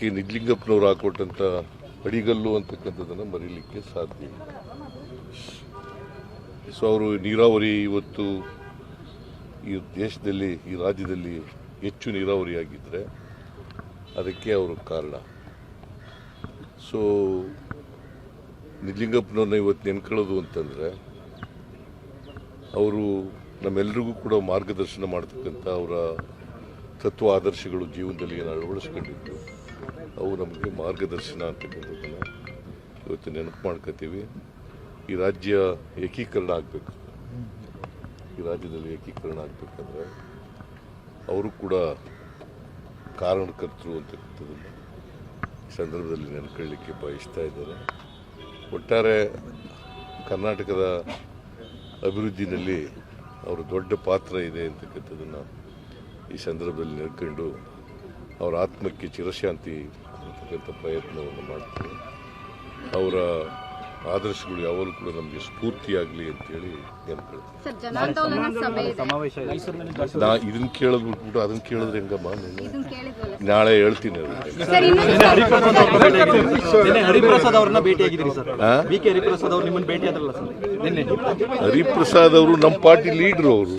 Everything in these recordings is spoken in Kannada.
ಅದಕ್ಕೆ ನಿಜ್ಲಿಂಗಪ್ಪನವ್ರು ಹಾಕೊಟ್ಟಂಥ ಅಡಿಗಲ್ಲು ಅಂತಕ್ಕಂಥದ್ದನ್ನು ಮರೀಲಿಕ್ಕೆ ಸಾಧ್ಯ ಇಲ್ಲ. ಸೊ ಅವರು ನೀರಾವರಿ ಇವತ್ತು ಈ ದೇಶದಲ್ಲಿ, ಈ ರಾಜ್ಯದಲ್ಲಿ ಹೆಚ್ಚು ನೀರಾವರಿ ಆಗಿದ್ದರೆ ಅದಕ್ಕೆ ಅವರು ಕಾರಣ. ಸೊ ನಿಜ್ಲಿಂಗಪ್ಪನವ್ರನ್ನ ಇವತ್ತು ನೆನ್ಕೊಳ್ಳೋದು ಅಂತಂದರೆ, ಅವರು ನಮ್ಮೆಲ್ಲರಿಗೂ ಕೂಡ ಮಾರ್ಗದರ್ಶನ ಮಾಡ್ತಕ್ಕಂಥ ಅವರ ತತ್ವ ಆದರ್ಶಗಳು ಜೀವನದಲ್ಲಿ ಏನು ಅಳವಡಿಸ್ಕೊಂಡಿದ್ದು ಅವು ನಮಗೆ ಮಾರ್ಗದರ್ಶನ ಅಂತಕ್ಕಂಥದ್ದನ್ನು ಇವತ್ತು ನೆನಪು ಮಾಡ್ಕೋತೀವಿ. ಈ ರಾಜ್ಯ ಏಕೀಕರಣ ಆಗಬೇಕು. ಈ ರಾಜ್ಯದಲ್ಲಿ ಏಕೀಕರಣ ಆಗಬೇಕಂದ್ರೆ ಅವರು ಕೂಡ ಕಾರಣಕರ್ತರು ಅಂತಕ್ಕಂಥದ್ದನ್ನು ಈ ಸಂದರ್ಭದಲ್ಲಿ ನೆನ್ಕೊಳ್ಳಿಕ್ಕೆ ಬಯಸ್ತಾ ಇದ್ದಾರೆ. ಒಟ್ಟಾರೆ ಕರ್ನಾಟಕದ ಅಭಿವೃದ್ಧಿನಲ್ಲಿ ಅವರು ದೊಡ್ಡ ಪಾತ್ರ ಇದೆ ಅಂತಕ್ಕಂಥದ್ದನ್ನು ಈ ಸಂದರ್ಭದಲ್ಲಿ ನೆನ್ಕೊಂಡು ಅವರ ಆತ್ಮಕ್ಕೆ ಚಿರಶಾಂತಿ ಕೊಡ್ತಕ್ಕಂಥ ಪ್ರಯತ್ನವನ್ನು ಮಾಡ್ತೀವಿ. ಅವರ ಆದರ್ಶಗಳು ಯಾವಾಗಲೂ ಕೂಡ ನಮಗೆ ಸ್ಫೂರ್ತಿಯಾಗಲಿ ಅಂತೇಳಿ ಇದೆ. ನಾ ಇದನ್ನ ಕೇಳೋದು ಬಿಟ್ಬಿಟ್ಟು ಅದನ್ನ ಕೇಳಿದ್ರೆ ಹೆಂಗಮ್ಮ? ನೀನು ಕೇಳಿದ್ವಲ್ಲ ನಾಳೆ ಹೇಳ್ತೀನಿ ಹರಿಪ್ರಸಾದ್ ಅವರು ನಮ್ಮ ಪಾರ್ಟಿ ಲೀಡರ್ ಅವರು.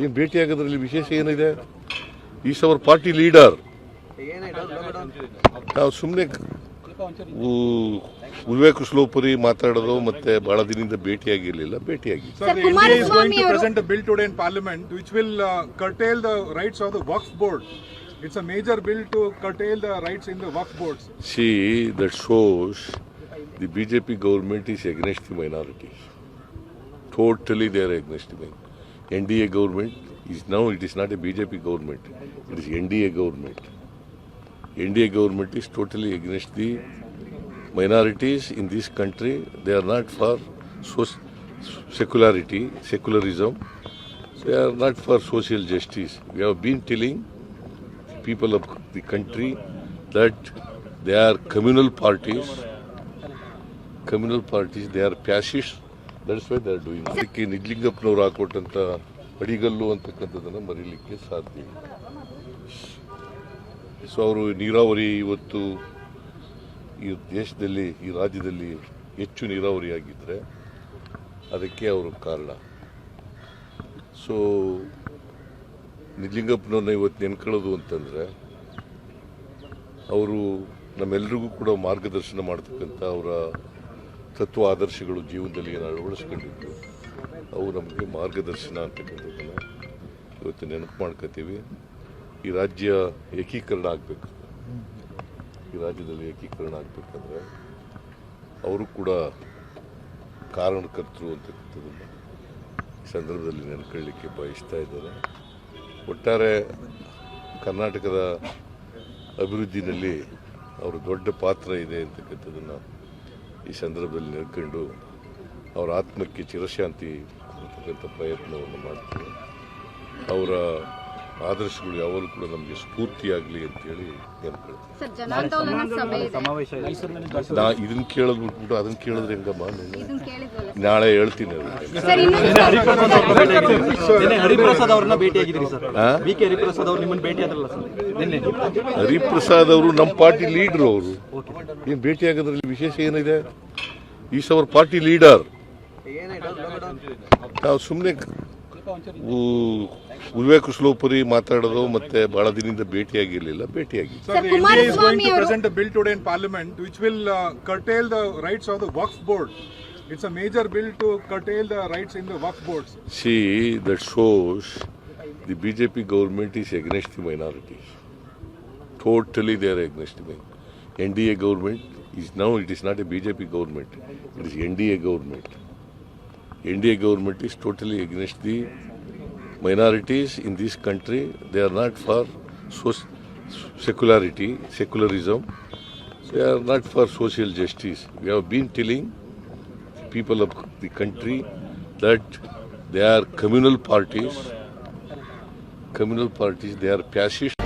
ಏನು ಭೇಟಿ ಆಗೋದ್ರಲ್ಲಿ ವಿಶೇಷ ಏನಿದೆ? Is our party leader. ನಾವು ಸುಮ್ಮನೆ ವಿವೇಕ ಸ್ಲೋಪುರಿ ಮಾತಾಡೋದು ಮತ್ತೆ ಬಹಳ ದಿನದಿಂದ ಭೇಟಿಯಾಗಿರಲಿಲ್ಲ ಭೇಟಿಯಾಗಿ. Bill today in parliament which will curtail the rights of the Waqf board it's a major bill to the rights in the Waqf board see that shows the BJP government is against the minority totally they are against the N D A government is now it is not a BJP government it is N D A government NDA government is totally against the minorities in this country. They are not for secularity, secularism. They are not for social justice. We have been telling people of the country that they are communal parties. Communal parties, they are fascists. That's why they are doing. it. ಅದಕ್ಕೆ ನಿಜ್ಲಿಂಗಪ್ಪನವ್ರು ಹಾಕೊಟ್ಟಂಥ ಅಡಿಗಲ್ಲು ಅಂತಕ್ಕಂಥದ್ದನ್ನು ಮರೀಲಿಕ್ಕೆ ಸಾಧ್ಯ ಸೊ ಅವರು ನೀರಾವರಿ ಇವತ್ತು ಈ ದೇಶದಲ್ಲಿ, ಈ ರಾಜ್ಯದಲ್ಲಿ ಹೆಚ್ಚು ನೀರಾವರಿ ಆಗಿದ್ದರೆ ಅದಕ್ಕೆ ಅವರು ಕಾರಣ. ಸೊ, ನಿಜಲಿಂಗಪ್ಪನವ್ರನ್ನ ಇವತ್ತು ನೆನ್ಕೊಳ್ಳೋದು ಅಂತಂದರೆ, ಅವರು ನಮ್ಮೆಲ್ಲರಿಗೂ ಕೂಡ ಮಾರ್ಗದರ್ಶನ ಮಾಡ್ತಕ್ಕಂಥ ಅವರ ತತ್ವ ಆದರ್ಶಗಳು ಜೀವನದಲ್ಲಿ ಏನು ಅಳವಡಿಸ್ಕೊಂಡಿದ್ದು ಅವು ನಮಗೆ ಮಾರ್ಗದರ್ಶನ ಅಂತಕ್ಕಂಥದ್ದನ್ನು ಇವತ್ತು ನೆನಪು ಮಾಡ್ಕೋತೀವಿ. ಈ ರಾಜ್ಯ ಏಕೀಕರಣ ಆಗಬೇಕು. ಈ ರಾಜ್ಯದಲ್ಲಿ ಏಕೀಕರಣ ಆಗಬೇಕಂದ್ರೆ ಅವರು ಕೂಡ ಕಾರಣಕರ್ತರು ಅಂತಕ್ಕಂಥದ್ದನ್ನು ಈ ಸಂದರ್ಭದಲ್ಲಿ ನೆನ್ಕೊಳ್ಳಿಕ್ಕೆ ಬಯಸ್ತಾ ಇದ್ದಾರೆ ಒಟ್ಟಾರೆ ಕರ್ನಾಟಕದ ಅಭಿವೃದ್ಧಿಯಲ್ಲಿ ಅವರು ದೊಡ್ಡ ಪಾತ್ರ ಇದೆ ಅಂತಕ್ಕಂಥದ್ದನ್ನು ಈ ಸಂದರ್ಭದಲ್ಲಿ ನೆನ್ಕೊಂಡು ಅವರ ಆತ್ಮಕ್ಕೆ ಚಿರಶಾಂತಿ ಕೊಡ್ತಕ್ಕಂಥ ಪ್ರಯತ್ನವನ್ನು ಮಾಡ್ತೀವಿ. ಅವರ ಆದರ್ಶಗಳು ಯಾವಾಗಲೂ ಕೂಡ ನಮಗೆ ಸ್ಫೂರ್ತಿಯಾಗಲಿ ಅಂತ ಹೇಳಿ ಸರ್ ಜನಾಂದೋಲನ ಸಭೆ ಇದೆ. ನಾ ಇದನ್ನ ಕೇಳೋದು ಬಿಟ್ಬಿಟ್ಟು ಅದನ್ನ ಕೇಳಿದ್ರೆ ಹೆಂಗಮ್ಮ? ನೀನು ಇದನ್ನ ಕೇಳಿದ್ವಲ್ಲ ನಾಳೆ ಹೇಳ್ತೀನಿ ಹರಿಪ್ರಸಾದ್ ಅವ್ರನ್ನ ಭೇಟಿಯಾಗಿದ್ರಿ ಸರ್? ಬಿ ಕೆ ಹರಿಪ್ರಸಾದ್ ಅವ್ರು ನಿಮ್ಮನ್ನ ಭೇಟಿ ಆದ್ರಲ್ಲ ಸರ್. ನಿನ್ನೆ. ಹರಿಪ್ರಸಾದ್ ಅವರು ನಮ್ಮ ಪಾರ್ಟಿ ಲೀಡರ್ ಅವರು. ಏನು ಭೇಟಿ ಆಗೋದ್ರಲ್ಲಿ ವಿಶೇಷ ಏನಿದೆ? Is our party leader. ನಾವು ಸುಮ್ಮನೆ ವಿವೇಕ ಶ್ಲೋಪರಿ ಮಾತಾಡೋದು ಮತ್ತೆ ಬಹಳ ದಿನದಿಂದ ಭೇಟಿಯಾಗಿರ್ಲಿಲ್ಲ ಭೇಟಿಯಾಗಿ Sir, India is going Kumaraswamy to ಅವರು- present a bill today in Parliament which will uh, curtail the rights of the Waqf board. It's a major bill to curtail the rights in the Waqf boards. See, that shows the BJP government is against the minorities. Totally they are against the min- NDA government is now it is not a BJP government. It is NDA government. NDA government is totally against the minorities in this country. They are not for secularity, secularism. They are not for social justice. We have been telling people of the country that they are communal parties. Communal parties, they are fascist.